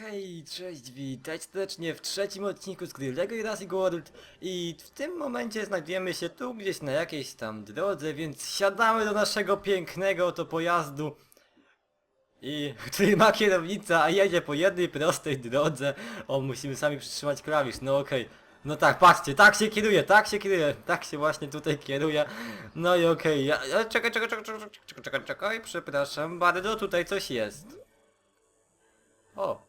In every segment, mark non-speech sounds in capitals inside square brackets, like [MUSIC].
Hej, cześć, witajcie serdecznie w trzecim odcinku z gry LEGO Jurassic World i w tym momencie znajdujemy się tu gdzieś na jakiejś tam drodze, więc siadamy do naszego pięknego oto pojazdu i [LAUGHS] który ma kierownicę, a jedzie po jednej prostej drodze. O, musimy sami przytrzymać klawisz, no okej. No tak, patrzcie, tak się kieruje, tak się kieruje, tak się właśnie tutaj kieruje. No i okej, ja, ja, czekaj, czekaj, czekaj, czekaj, czekaj, czekaj, czekaj, przepraszam bardzo, tutaj coś jest. O,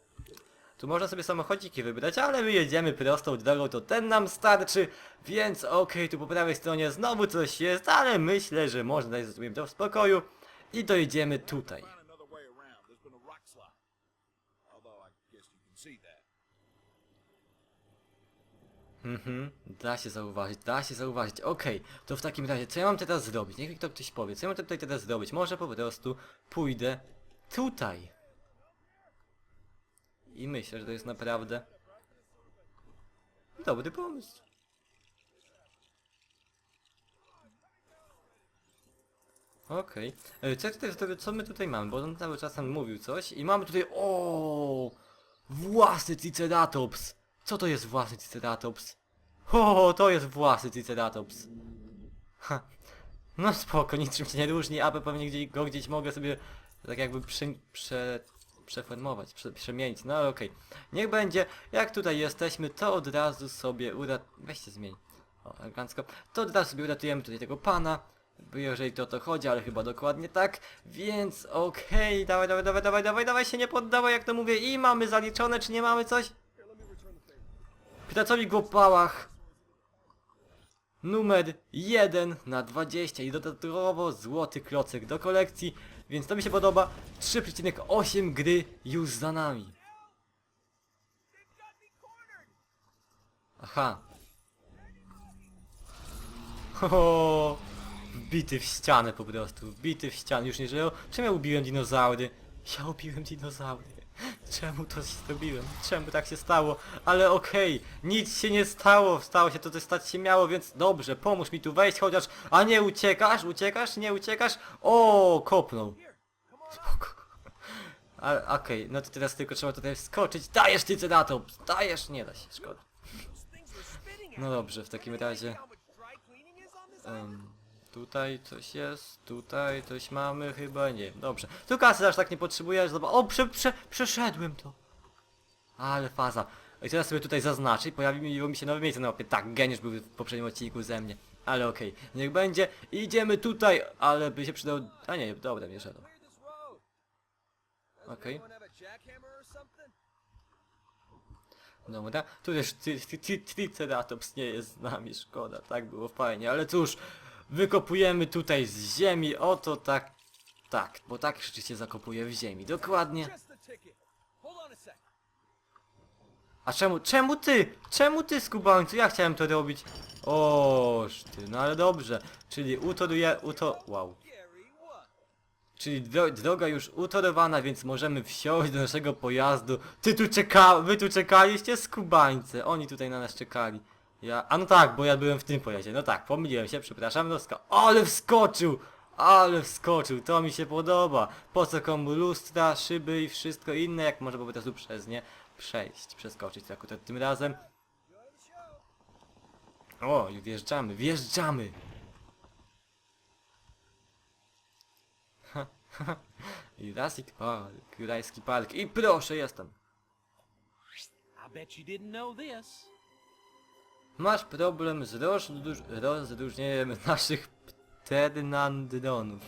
tu można sobie samochodziki wybrać, ale my jedziemy prostą drogą, to ten nam starczy, więc okej, tu po prawej stronie znowu coś jest, ale myślę, że można dać sobie to w spokoju i dojedziemy tutaj. Mhm, da się zauważyć, da się zauważyć. Okej, to w takim razie, co ja mam teraz zrobić? Niech mi to ktoś powie, co ja mam tutaj teraz zrobić? Może po prostu pójdę tutaj. I myślę, że to jest naprawdę dobry pomysł. Okej. Okay. Co, ja tutaj co my tutaj mamy? Bo on cały czasem mówił coś i mamy tutaj... O, Własny Triceratops! Co to jest własny Triceratops? O, to jest własny Triceratops! Ha. No spoko, niczym się nie różni, aby pewnie gdzieś, go gdzieś mogę sobie tak jakby prze, prze, przeformować, prze, przemienić, no ale okej. Niech będzie, jak tutaj jesteśmy, to od razu sobie urat... Weźcie zmień. O, elegancko. To od razu sobie uratujemy tutaj tego pana, jeżeli to o to chodzi, ale chyba dokładnie tak, więc okej, dawaj, dawaj, dawaj, dawaj, dawaj, dawaj, się nie poddawaj, jak to mówię, i mamy zaliczone, czy nie mamy coś? Pracownik w opałach numer 1 na 20 i dodatkowo złoty klocek do kolekcji, więc to mi się podoba. 3,8 gry już za nami. Aha. Ho, wbity w ścianę po prostu, wbity w ścianę, już nie żyją. Czemu ja ubiłem dinozaury? Ja ubiłem dinozaury. Czemu to zrobiłem? Czemu tak się stało? Ale okej, nic się nie stało, stało się to, co stać się miało, więc dobrze, pomóż mi tu wejść chociaż, a nie uciekasz, uciekasz, nie uciekasz? O, kopnął. Spoko. Ale okej, no to teraz tylko trzeba tutaj wskoczyć. Dajesz ty Ceratops! Dajesz! Nie da się, szkoda. No dobrze, w takim razie... Tutaj coś jest, tutaj coś mamy, chyba nie. Dobrze. Tu kasy aż tak nie potrzebujesz, zobacz. O, prze, prze, przeszedłem to. Ale faza. I teraz sobie tutaj zaznaczę i pojawi mi się nowe miejsce na mapie. Tak, geniusz był w poprzednim odcinku ze mnie. Ale okej, niech będzie. Idziemy tutaj, ale by się przydał... A nie, dobra, nie szedł. Okej. Dobra, tu też Tri- Tri- Tri- Triceratops nie jest z nami, szkoda, tak było fajnie, ale cóż, wykopujemy tutaj z ziemi, oto tak, tak, bo tak rzeczywiście zakopuje w ziemi, dokładnie. A czemu, czemu ty, czemu ty skubańcu, ja chciałem to robić. Oż ty, no ale dobrze, czyli utoruję, uto, wow. Czyli dro droga już utorowana, więc możemy wsiąść do naszego pojazdu. Ty tu czeka, wy tu czekaliście skubańce. Oni tutaj na nas czekali. Ja, a no tak, bo ja byłem w tym pojeździe. No tak, pomyliłem się, przepraszam. No sko ale wskoczył! Ale wskoczył, to mi się podoba. Po co komu lustra, szyby i wszystko inne, jak może po prostu przez nie przejść, przeskoczyć tak akurat tym razem. O, wjeżdżamy, wjeżdżamy! [LAUGHS] Jurassic Park, Jurajski Park i proszę jestem. I bet you didn't know this. Masz problem z rozróż- rozróżnieniem [LAUGHS] naszych pternandronów.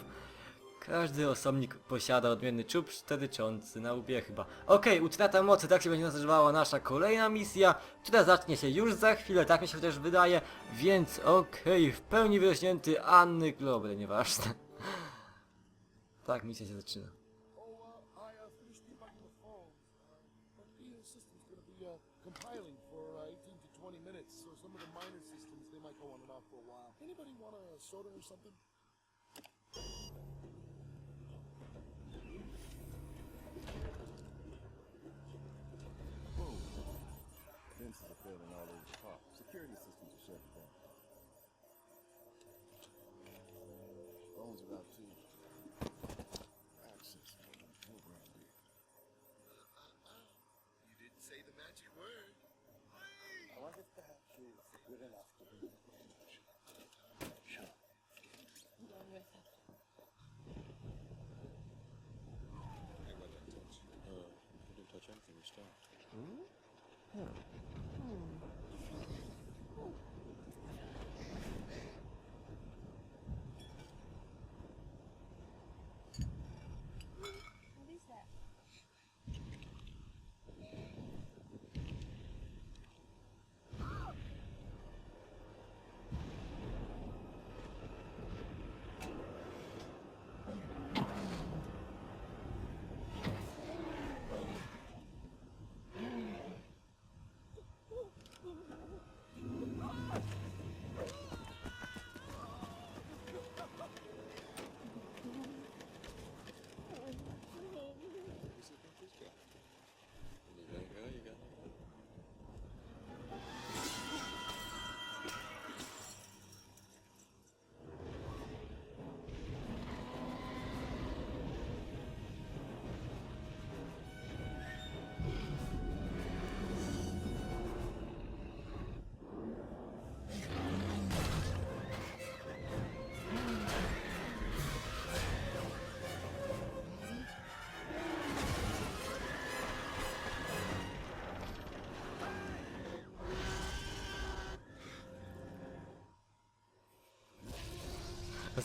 Każdy osobnik posiada odmienny czub czteryczący na łbie chyba. Okej, utrata mocy, tak się będzie nazywała nasza kolejna misja, która zacznie się już za chwilę, tak mi się też wydaje, więc okej, w pełni wyrośnięty Anny Globre, nieważne. Tak misja się zaczyna. Compiling for uh, 18 to 20 minutes, so some of the minor systems, they might go on and off for a while. Anybody want a soda or something?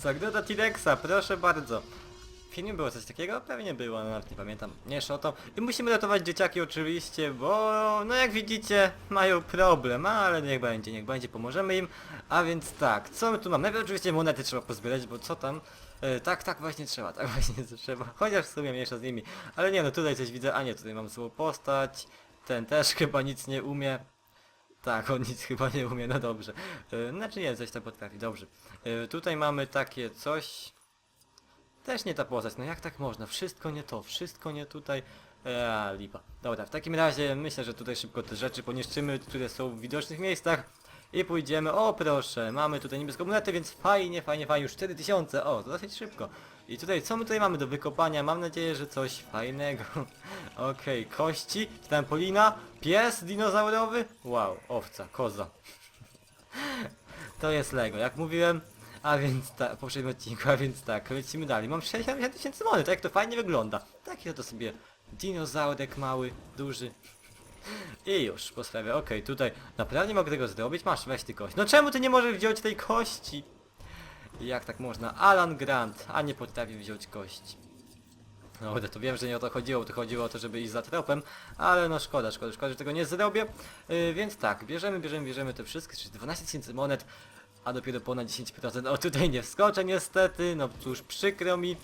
Zagroda T-Rexa, proszę bardzo. W filmie było coś takiego? Pewnie było, no nawet nie pamiętam. Nie o to. I musimy ratować dzieciaki oczywiście, bo no jak widzicie mają problem, ale niech będzie, niech będzie, pomożemy im. A więc tak, co my tu mamy? Najpierw oczywiście monety trzeba pozbierać, bo co tam? E, tak, tak właśnie trzeba, tak [LAUGHS] właśnie trzeba. Chociaż w sumie mniejsza z nimi. Ale nie no, tutaj coś widzę, a nie, tutaj mam złą postać. Ten też [LAUGHS] chyba nic nie umie. Tak, on nic chyba nie umie, no dobrze. E, Znaczy nie, coś tam potrafi, dobrze. E, Tutaj mamy takie coś... Też nie ta postać, no jak tak można? Wszystko nie to, wszystko nie tutaj. Eee, lipa. Dobra, w takim razie myślę, że tutaj szybko te rzeczy poniszczymy, które są w widocznych miejscach. I pójdziemy, o proszę, mamy tutaj niebieską monetę, więc fajnie, fajnie, fajnie, już 4000, o, to dosyć szybko. I tutaj, co my tutaj mamy do wykopania? Mam nadzieję, że coś fajnego. [LAUGHS] Okej, kości, czy tam polina, pies dinozaurowy, wow, owca, koza. [LAUGHS] To jest Lego, jak mówiłem, a więc tak, w poprzednim odcinku, a więc tak, lecimy dalej. Mam 60 tysięcy monet, jak to fajnie wygląda. Taki to sobie dinozaurek mały, duży. I już, po sprawie, okej, tutaj naprawdę mogę tego zrobić? Masz, weź ty kość. No czemu ty nie możesz wziąć tej kości? Jak tak można? Alan Grant, a nie potrafi wziąć kości. No, to wiem, że nie o to chodziło, to chodziło o to, żeby iść za tropem, ale no szkoda, szkoda, szkoda, że tego nie zrobię. Yy, więc tak, bierzemy, bierzemy, bierzemy te wszystkie, czyli 12 tysięcy monet, a dopiero ponad 10%. O, tutaj nie wskoczę niestety, no cóż, przykro mi.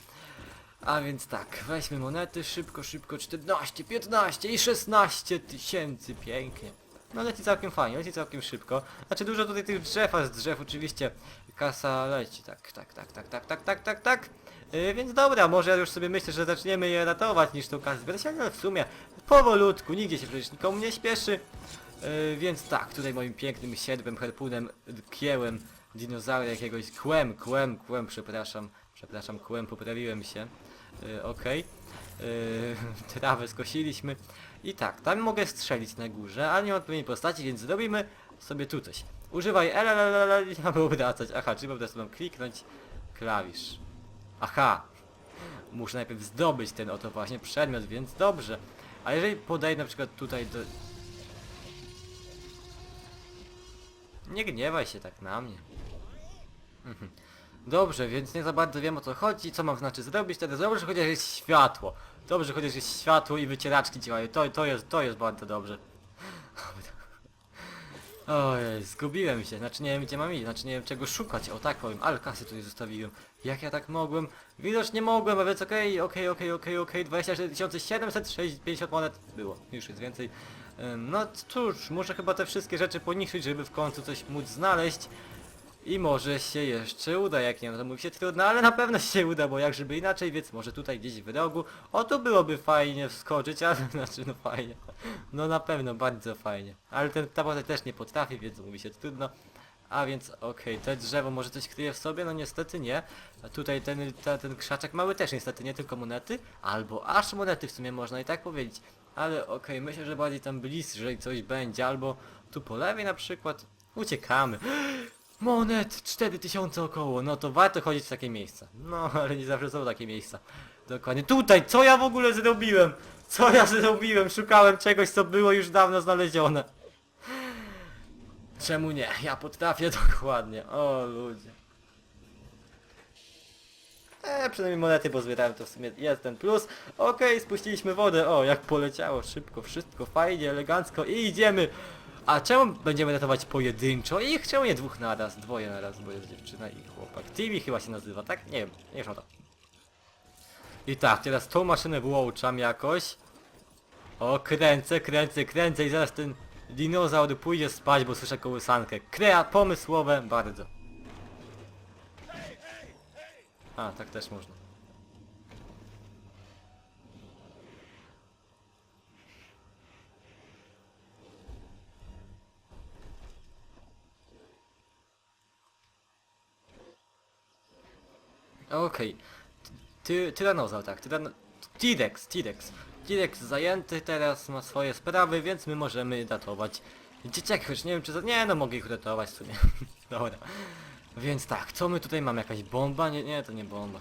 A więc tak, weźmy monety, szybko, szybko, 14, 15 i 16 tysięcy, pięknie. No leci całkiem fajnie, leci całkiem szybko. Znaczy dużo tutaj tych drzew, a z drzew oczywiście kasa leci, tak, tak, tak, tak, tak, tak, tak, tak, tak. Yy, więc dobra, może ja już sobie myślę, że zaczniemy je ratować niż tą kasę zbierać, ale w sumie powolutku, nigdzie się przecież nikomu nie śpieszy. Yy, więc tak, tutaj moim pięknym siedłem, harpunem, kiełem, dinozaura jakiegoś, kłem, kłem, kłem, przepraszam, przepraszam, kłem, poprawiłem się. Yy, Okej. Yy, [LAUGHS] trawę skosiliśmy. I tak, tam mogę strzelić na górze, ale nie mam odpowiedniej postaci, więc zrobimy sobie tu coś. Używaj LLLL, aby obracać. Aha, czyli po prostu mam kliknąć klawisz. Aha! Muszę najpierw zdobyć ten oto właśnie przedmiot, więc dobrze. A jeżeli podejdę na przykład tutaj do... Nie gniewaj się tak na mnie. Dobrze, więc nie za bardzo wiem o co chodzi, co mam znaczy zrobić, wtedy dobrze, chociaż jest światło. Dobrze, chociaż jest światło i wycieraczki działają, to, to, jest, to jest bardzo dobrze. [LAUGHS] Ojej, zgubiłem się, znaczy nie wiem gdzie mam iść, znaczy nie wiem czego szukać, o tak powiem, ale kasy tutaj zostawiłem. Jak ja tak mogłem? Widocznie mogłem, a więc okej, okej, okej, okej, okej, 24 750 monet było, już jest więcej. No cóż, muszę chyba te wszystkie rzeczy poniszczyć, żeby w końcu coś móc znaleźć. I może się jeszcze uda, jak nie no to mówi się trudno, ale na pewno się uda, bo jak żeby inaczej, więc może tutaj gdzieś w rogu, o tu byłoby fajnie wskoczyć, ale [LAUGHS] znaczy no fajnie, no na pewno bardzo fajnie, ale ten ta postać też nie potrafi, więc mówi się trudno, a więc okej, te drzewo może coś kryje w sobie, no niestety nie, a tutaj ten, ta, ten krzaczek mały też niestety nie tylko monety, albo aż monety w sumie można i tak powiedzieć, ale okej, myślę, że bardziej tam bliżej coś będzie, albo tu po lewej na przykład, uciekamy, Monet 4000 około, no to warto chodzić w takie miejsca. No, ale nie zawsze są takie miejsca. Dokładnie. Tutaj, co ja w ogóle zrobiłem? Co ja zrobiłem? Szukałem czegoś, co było już dawno znalezione. Czemu nie? Ja potrafię [LAUGHS] dokładnie. O ludzie. Eee, przynajmniej monety pozbierałem, to w sumie jest ten plus. Okej, spuściliśmy wodę. O, jak poleciało szybko, wszystko fajnie, elegancko i idziemy. A czemu będziemy ratować pojedynczo? I czemu nie dwóch naraz, dwoje naraz, bo jest dziewczyna i chłopak. TV chyba się nazywa, tak? Nie wiem, nie szkoda. I tak, teraz tą maszynę włączam jakoś. O, kręcę, kręcę, kręcę i zaraz ten dinozaur pójdzie spać, bo słyszę kołysankę. Krea pomysłowe bardzo. A, tak też można. Okej. Ty, tyranozaur, tak. Tyran... T-Rex, T-Rex. T-Rex zajęty teraz ma swoje sprawy, więc my możemy datować dzieciaki, choć nie wiem czy... Za... Nie no, mogę ich ratować w sumie. [LAUGHS] Dobra. Więc tak, co my tutaj mamy? Jakaś bomba? Nie, nie, to nie bomba.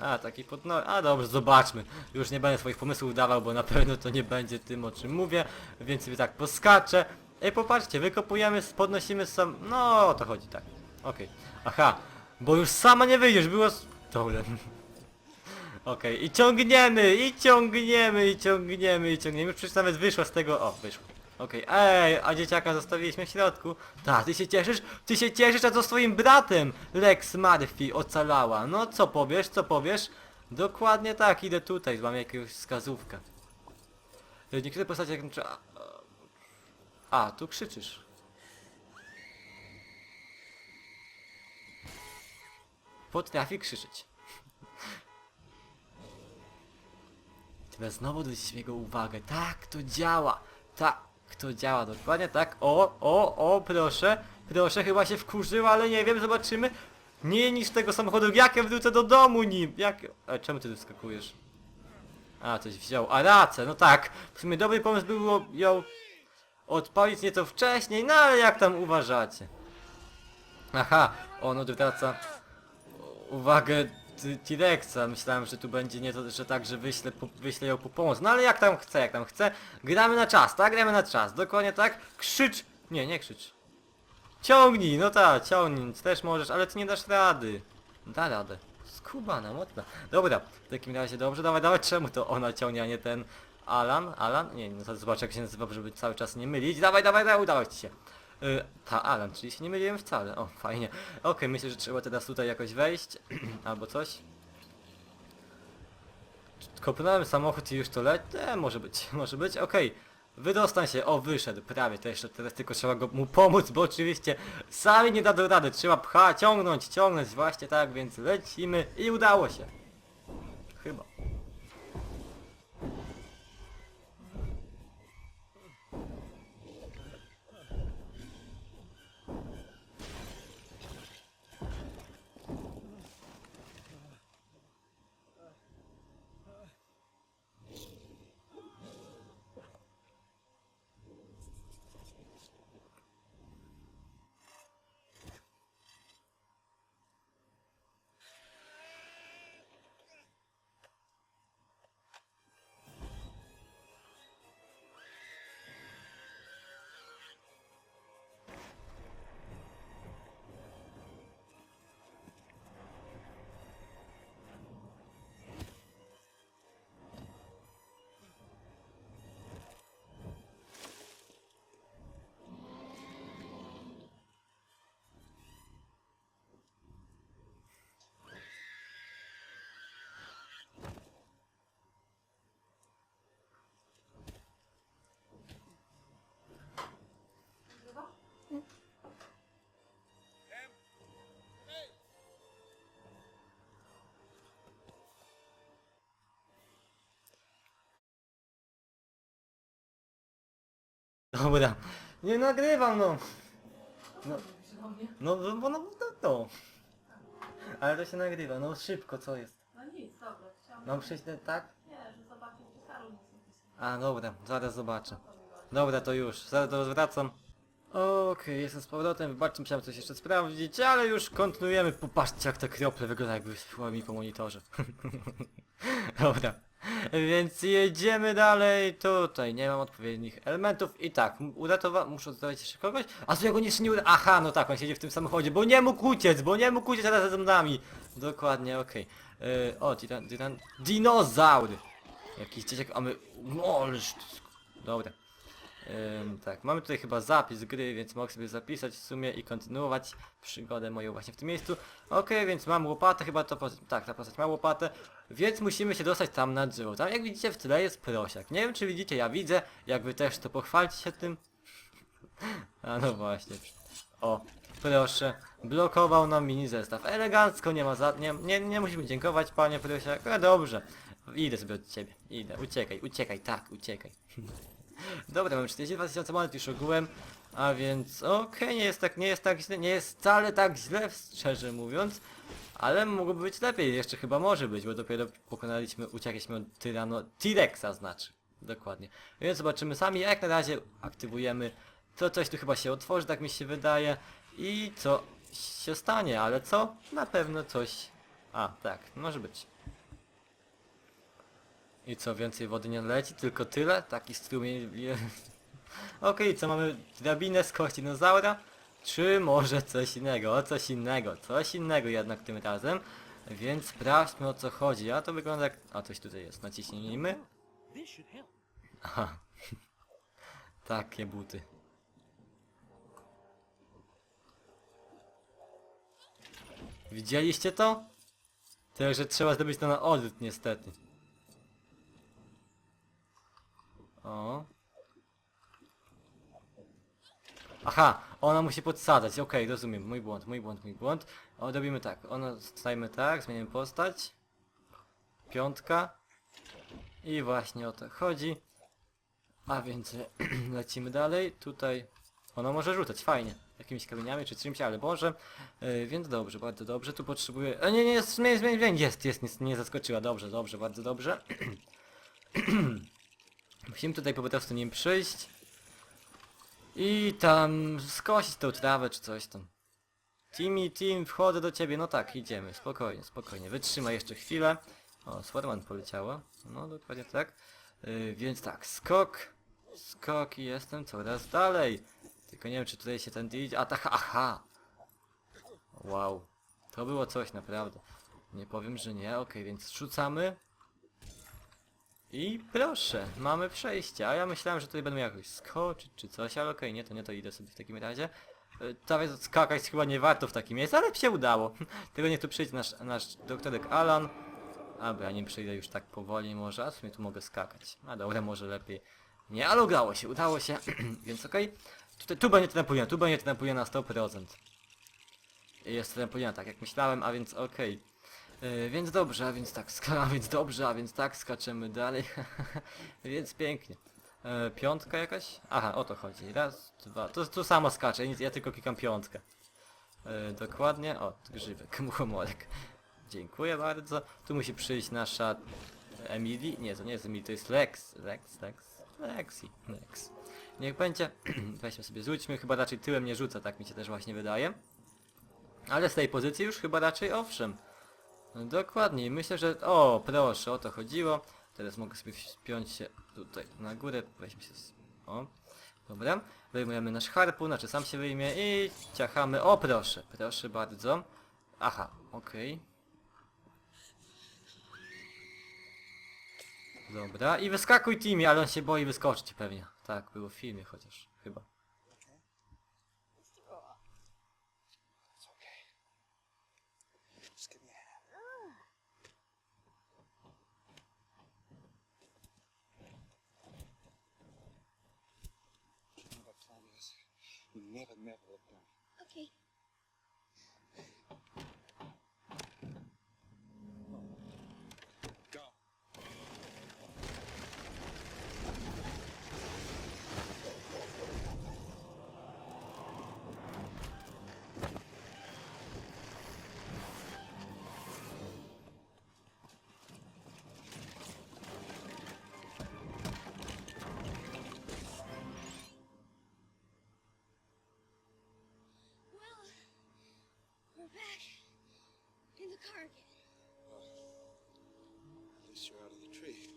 A, taki pod... No, a dobrze, zobaczmy. Już nie będę swoich pomysłów dawał, bo na pewno to nie będzie tym, o czym mówię. Więc sobie tak poskaczę. Ej, popatrzcie, wykopujemy, podnosimy sam... No, o to chodzi, tak. Okej. Aha, bo już sama nie wyjdziesz, było... s- Dobra. [LAUGHS] Okej, i ciągniemy, i ciągniemy, i ciągniemy, i ciągniemy. Przecież nawet wyszła z tego... O, wyszła. Okej, ej, a dzieciaka zostawiliśmy w środku. Tak, ty się cieszysz? Ty się cieszysz, a co z twoim bratem? Lex Murphy ocalała. No, co powiesz, co powiesz? Dokładnie tak, idę tutaj, mam jakąś wskazówkę. Niektóre postacie jak... A, tu krzyczysz. Potrafi krzyczeć. Teraz znowu zwrócić jego uwagę. Tak, to działa. Tak, to działa. Dokładnie tak. O, o, o, proszę. Proszę, chyba się wkurzyła, ale nie wiem, zobaczymy. Nie niż tego samochodu. Jak ja wrócę do domu nim? Jak... E, czemu ty wyskakujesz? A, coś wziął. A racę, no tak. W sumie dobry pomysł by było ją odpalić nieco wcześniej, no ale jak tam uważacie? Aha, on odwraca uwagę T-Rexa. Myślałem, że tu będzie nie to, że tak, że wyślę, po, wyślę ją po pomoc. No ale jak tam chce, jak tam chce. Gramy na czas, tak? Gramy na czas. Dokładnie tak. Krzycz! Nie, nie krzycz. Ciągnij, no tak, ciągnij. Też możesz, ale ty nie dasz rady. Da radę. Skubana, mocna. Dobra, w takim razie dobrze, dawaj, dawaj, czemu to ona ciągnie, a nie ten Alan? Alan? Nie, no to zobacz jak się nazywa, żeby cały czas nie mylić. Dawaj, dawaj, dawaj, udało ci się. Y, ta Alan, czyli się nie myliłem wcale. O, fajnie. Okej, myślę, że trzeba teraz tutaj jakoś wejść. [CLEARS THROAT] Albo coś. Kopnąłem samochód i już to leci? E, może być, [LAUGHS] może być. Okej. Wydostań się. O, wyszedł. Prawie. To jeszcze teraz tylko trzeba go, mu pomóc, bo oczywiście sami nie dadzą rady. Trzeba pcha, ciągnąć, ciągnąć. Właśnie tak, więc lecimy i udało się. Dobra. Nie nagrywam no. No, no, no, bo no, no, no. Ale to się nagrywa, no szybko, co jest? No nic, dobra, chciałam... Przejść ten- tak? Nie, że zobaczyć, czy Karol nic nie pisał. A, dobra, zaraz zobaczę. Dobra, to już, zaraz to wracam. Okej, jestem z powrotem, wybaczcie, musiałem coś jeszcze sprawdzić, ale już kontynuujemy. Popatrzcie jak te krople wyglądają, jakby spływały mi po monitorze. Dobra. [LAUGHS] Więc jedziemy dalej. Tutaj nie mam odpowiednich elementów. I tak, m- uratowa... muszę oddawać jeszcze kogoś. A co jak on jeszcze nie uda... Aha, no tak, on siedzi w tym samochodzie, bo nie mógł uciec, bo nie mógł uciec razem z nami. Dokładnie, okej. Yy, o, titan, titan... Dinozaur! Jakiś dzieciak, a my... Możesz... Dobra. Tak, mamy tutaj chyba zapis gry, więc mogę sobie zapisać w sumie i kontynuować przygodę moją właśnie w tym miejscu. Okej, więc mam łopatę, chyba to tak, ta postać ma łopatę, więc musimy się dostać tam na drzewo. Tam jak widzicie w tle jest prosiak. Nie wiem czy widzicie, ja widzę, jak wy też to pochwalcie się tym. [LAUGHS] A no właśnie. O, proszę, blokował nam mini zestaw. Elegancko, nie ma za... nie, nie, nie musimy dziękować panie prosiak, ale dobrze. Idę sobie od ciebie, idę, uciekaj, uciekaj, tak, uciekaj. [LAUGHS] Dobra, mam 42 tysiące monet już ogółem, a więc okej, nie jest tak, nie jest tak źle, nie jest wcale tak źle, szczerze mówiąc, ale mogłoby być lepiej, jeszcze chyba może być, bo dopiero pokonaliśmy, uciekliśmy od tyrano, T-Rexa znaczy, dokładnie. Więc zobaczymy sami, jak na razie aktywujemy, to coś tu chyba się otworzy, tak mi się wydaje, i co się stanie, ale co? Na pewno coś, a tak, może być. I co, więcej wody nie leci? Tylko tyle? Taki strumień... [LAUGHS] Okej, co mamy? Drabinę z kości dinozaura? Czy może coś innego? O coś innego. Coś innego jednak tym razem. Więc sprawdźmy o co chodzi. A to wygląda jak... A coś tutaj jest. Naciśnijmy. Aha. [LAUGHS] Takie buty. Widzieliście to? Także trzeba zdobyć to na odwrót niestety. O. Aha, ona musi podsadzać, okej, rozumiem, mój błąd, mój błąd, mój błąd. O, robimy tak, ona stajemy tak, zmienimy postać. Piątka. I właśnie o to chodzi. A więc [CLEARS THROAT] lecimy dalej, tutaj ona może rzucać, fajnie. Jakimiś kamieniami czy czymś, ale może. E, więc dobrze, bardzo dobrze, tu potrzebuję... E, nie, nie, zmień, zmień, zmień, jest, jest, jest, nie zaskoczyła, dobrze, dobrze, bardzo dobrze. [CLEARS THROAT] Musimy tutaj po prostu nim przyjść. I tam skosić tą trawę czy coś tam. Timmy, Tim, wchodzę do ciebie. No tak, idziemy. Spokojnie, spokojnie. Wytrzymaj jeszcze chwilę. O, Swarman poleciało. No, dokładnie tak. Yy, więc tak, skok. Skok i jestem coraz dalej. Tylko nie wiem, czy tutaj się ten. A tak, aha! Wow. To było coś naprawdę. Nie powiem, że nie. Okej, więc rzucamy. I proszę, mamy przejście, a ja myślałem, że tutaj miał jakoś skoczyć czy coś, ale okej, nie, to nie, to idę sobie w takim razie. E, Nawet skakać chyba nie warto w takim miejscu, ale się udało. [LAUGHS] Tylko niech tu przyjdzie nasz, nasz doktorek Alan. Aby nie przyjdę już tak powoli może, a w sumie tu mogę skakać. A dobra, może lepiej. Nie, ale udało się, udało się, [CLEARS THROAT] więc okej. Tutaj, tu będzie trampolina, tu będzie trampolina na 100%. Jest trampolina, tak jak myślałem, a więc okej. Yy, więc dobrze, a więc tak, [LAUGHS] a więc dobrze, a więc tak, skaczemy dalej. [LAUGHS] więc pięknie. Yy, piątka jakaś? Aha, o to chodzi. Raz, dwa. To tu samo skaczę, ja tylko klikam piątkę. Yy, dokładnie. O, grzybek, muchomorek. [LAUGHS] Dziękuję bardzo. Tu musi przyjść nasza Emily. Nie, to nie jest Emily, to jest Lex. Lex, Lex. Lexi. Lex. Niech będzie. [CLEARS THROAT] Weźmy sobie, rzućmy. Chyba raczej tyłem nie rzucę, tak mi się też właśnie wydaje. Ale z tej pozycji już chyba raczej owszem. No dokładnie, myślę, że... O, proszę, o to chodziło. Teraz mogę sobie wspiąć się tutaj na górę. Weźmy się... z- O, dobra. Wyjmujemy nasz harpun, znaczy sam się wyjmie i ciachamy. O, proszę, proszę bardzo. Aha, okej. Dobra, i wyskakuj Timmy, ale on się boi wyskoczyć pewnie. Tak, było w filmie chociaż, never, never down. Okay. Well, at least you're out of the tree.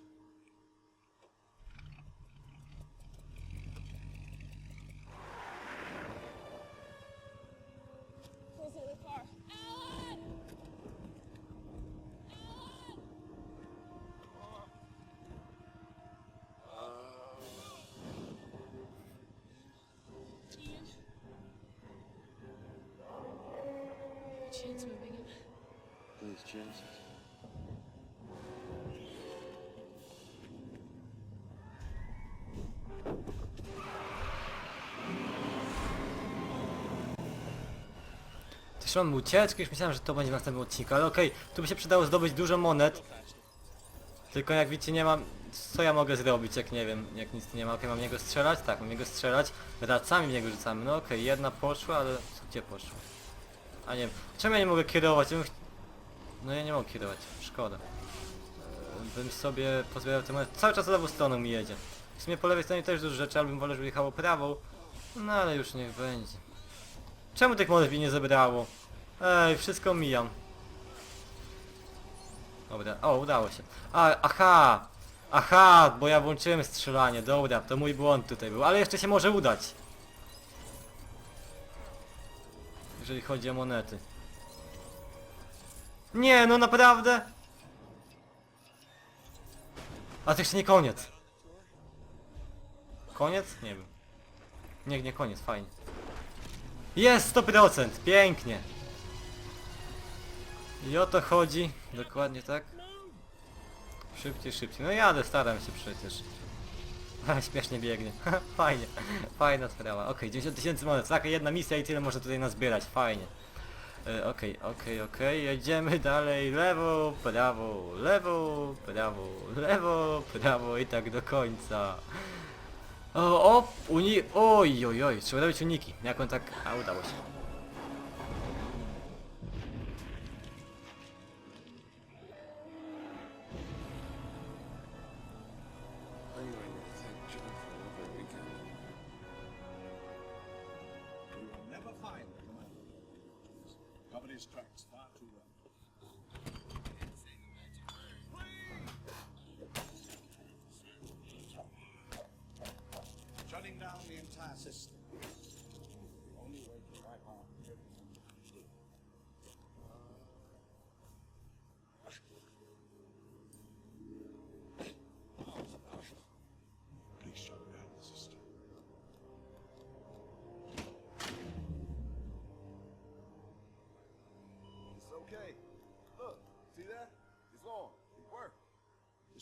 Who's the car? Alan! Alan! Chance Też mam ucieczkę, już myślałem, że to będzie w następnym odcinku, ale okej, tu by się przydało zdobyć dużo monet. Tylko jak widzicie nie mam... Co ja mogę zrobić, jak nie wiem, jak nic nie ma. Okej, mam niego strzelać? Tak, mam niego strzelać. Wracamy w niego rzucamy. No okej, jedna poszła, ale gdzie poszła? A nie wiem, czemu ja nie mogę kierować? Ja bym No ja nie mogę kierować, szkoda. Eee, Bym sobie pozbierał te monety. Cały czas lewą stroną mi jedzie. W sumie po lewej stronie też dużo rzeczy, ale bym wolał, żeby jechało prawą. No ale już niech będzie. Czemu tych monet mi nie zebrało? Ej, wszystko mijam. Dobra, o, udało się. A, aha! Aha, bo ja włączyłem strzelanie, dobra, to mój błąd tutaj był, ale jeszcze się może udać. Jeżeli chodzi o monety. Nie, no naprawdę? A to jeszcze nie koniec. Koniec? Nie wiem. Nie, nie koniec, fajnie. Jest 100%, pięknie. I o to chodzi, dokładnie tak. Szybciej, szybciej. No jadę, staram się przecież. [LAUGHS] Śmiesznie biegnie. [LAUGHS] Fajnie, fajna sprawa. Okej, 90 tysięcy monet, taka jedna misja i tyle można tutaj nazbierać, fajnie. E, Okej, okej, okej, jedziemy dalej, lewo, prawo, lewo, prawo, lewo, prawo i tak do końca. O, o, uni... Oj, oj, oj, trzeba robić uniki. Jak on tak... A, udało się. distracts far too well.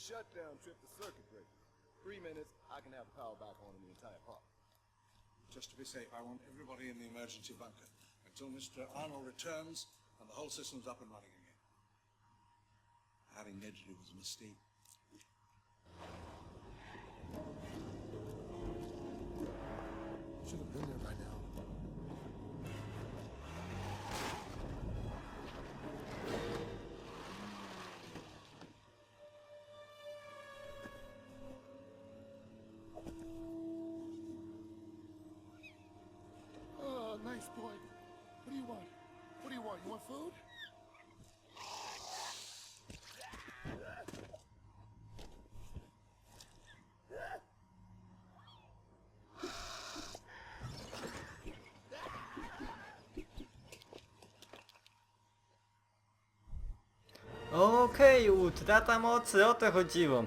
Shutdown tripped the circuit breaker. Three minutes, I can have the power back on in the entire park. Just to be safe, I want everybody in the emergency bunker until Mr. Arnold returns and the whole system's up and running again. Having Nedgley was a mistake. Should have been there by now. Food? Okej, utrata mocy, o to chodziło.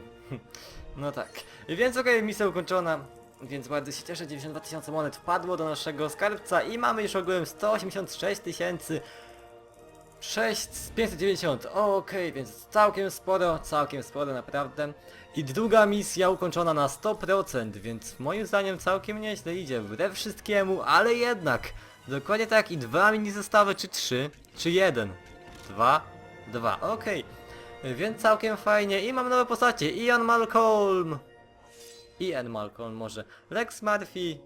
No tak. Więc okej, misja ukończona. Więc bardzo się cieszę, 92 tysiące monet wpadło do naszego skarbca i mamy już ogółem 186 tysięcy 6 590. Okej, więc całkiem sporo, całkiem sporo naprawdę. I druga misja ukończona na 100%, więc moim zdaniem całkiem nieźle idzie, wbrew wszystkiemu, ale jednak. Dokładnie tak i dwa mini zestawy, czy trzy, czy jeden. Dwa, dwa, okej. Więc całkiem fajnie i mam nowe postacie. Ian Malcolm. Ian Malcolm może. Lex Murphy.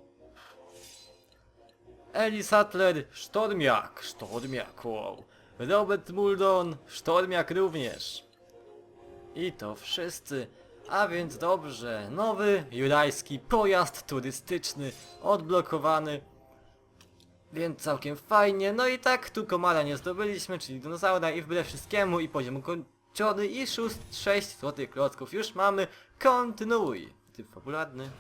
Ellie Sattler, Sztormiak, Sztormiak, wow. Robert Muldon, Sztormiak również. I to wszyscy. A więc dobrze, nowy jurajski pojazd turystyczny, odblokowany. Więc całkiem fajnie, no i tak tu komara nie zdobyliśmy, czyli dinozaura i wbrew wszystkiemu i poziom ukończony i 6, 6 złotych klocków już mamy. Kontynuuj. Typ fabularny.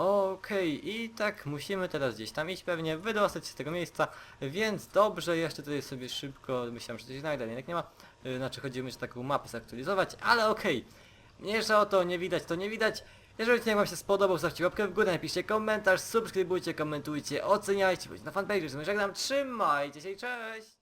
Okej, i tak musimy teraz gdzieś tam iść pewnie, wydostać się z tego miejsca, więc dobrze, jeszcze tutaj sobie szybko, myślałem, że coś znajdę, jednak nie ma, yy, znaczy chodzi mi, że taką mapę zaktualizować, ale okej, mniejsza o to, nie widać, to nie widać, Jeżeli odcinek wam się spodobał, zostawcie łapkę w górę, napiszcie komentarz, subskrybujcie, komentujcie, oceniajcie, bądź na fanpage. Tym żegnam, trzymajcie się i cześć!